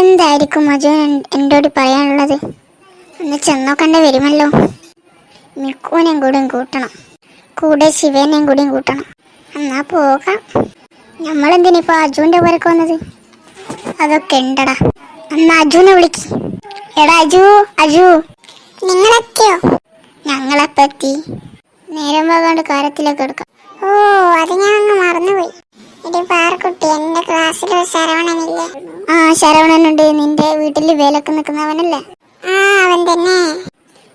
എന്തായിരിക്കും അജു എന്നോട് പറയാനുള്ളത്? ഒന്ന് ചെന്നോക്കണ്ട വരുമല്ലോ. മിക്കുവിനെയും കൂടെയും കൂട്ടണം. കൂടെ ശിവനെയും കൂടിയും കൂട്ടണം. എന്നാ പോകാം. നമ്മളെന്തിനിപ്പോ അജുവിന്റെ പുരക്ക് വന്നത്? അതൊക്കെ ഉണ്ടടാ. എന്നാ അജുവിനെ വിളിക്ക്. എടാ അജു അജു. നിങ്ങളെത്തിയോ പറ്റി നേരം പോകാണ്ട് കാര്യത്തിലേക്ക് എടുക്കാം. ഓ അത് ഞാൻ അങ്ങ് മറന്നുപോയി. എന്റെ പാറക്കുട്ടി എന്റെ ക്ലാസ്സിൽ ഒരു ശരവണനില്ലേ? ആ ശരവണനുണ്ട്. നിന്റെ വീട്ടിൽ വേലൊക്കെ നിൽക്കുന്നവനല്ലേ ആ അവൻ തന്നെ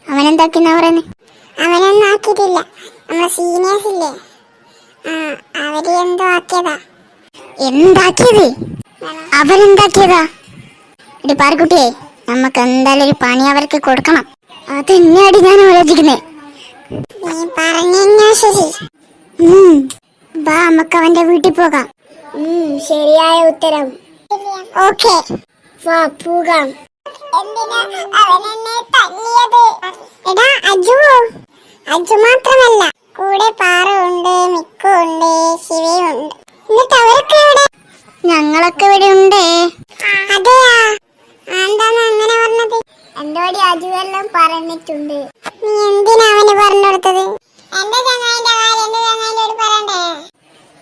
അവൻ എന്താക്കിന്നാ പറയുന്നത് അവനൊന്നും ആക്കിയിട്ടില്ല. നമ്മളെ സീനിയേഴ്സ് ഇല്ലേ? ആ അവർ എന്തോ ആക്കിയതാ? എന്താക്കിയത്? അവരെന്താക്കിയതാ? എടി പാറക്കുട്ടിയെ നമുക്ക് എന്തായാലും ഒരു പണി അവർക്ക് കൊടുക്കണം. അത് അതെന്നെയാടി ഞാൻ ആലോചിക്കുന്നേ? നീ പറഞ്ഞാ ശരി. വാ നമുക്ക് അവന്റെ വീട്ടിൽ പോകാം. ശരിയായ ഉത്തരം. ഓക്കെ. വാ പോകാം. എടാ അജു. അജു മാത്രമല്ല കൂടെ പാറുണ്ട് മിക്കുണ്ട് ശിവയുണ്ട്. എന്നിട്ട് അവരൊക്കെ ഇവിടെ ഞങ്ങളൊക്കെ ഇവിടെ ഉണ്ട്. അതെയാ? എന്താന്ന് അങ്ങനെ പറഞ്ഞത്? എന്തോടി അജു എല്ലാം പറഞ്ഞിട്ടുണ്ട്? നീ എന്തിനാ അവന് പറഞ്ഞു കൊടുത്തത് എന്റെ ചങ്ങായിന്റെ കാര്യം എന്റെ ചങ്ങായിന്റെ പറയണ്ടേ?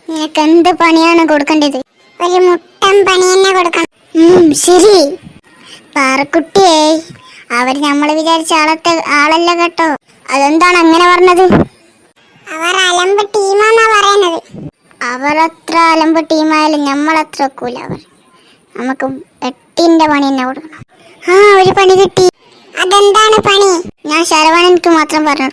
നിനക്ക് എന്ത് പണിയാണ് കൊടുക്കേണ്ടത്? ഒരു മുട്ടം പണി ശരി. പാറക്കുട്ടിയെ അവർ നമ്മൾ വിചാരിച്ച ആളത്തെ ആളല്ല കേട്ടോ. അതെന്താണ് അങ്ങനെ പറഞ്ഞത്? അവർ അലമ്പ് ടീമാന്നാ പറയുന്നത്. അവർ അത്ര അലമ്പ് ടീമായാലും നമ്മളത്ര ഒക്കൂല അവർ. നമുക്ക് എട്ടിന്റെ പണി തന്നെ കൊടുക്കണം. ആ ഒരു പണി കിട്ടി. അതെന്താണ് പണി? ഞാൻ ശരവണൻക്ക് മാത്രം പറഞ്ഞു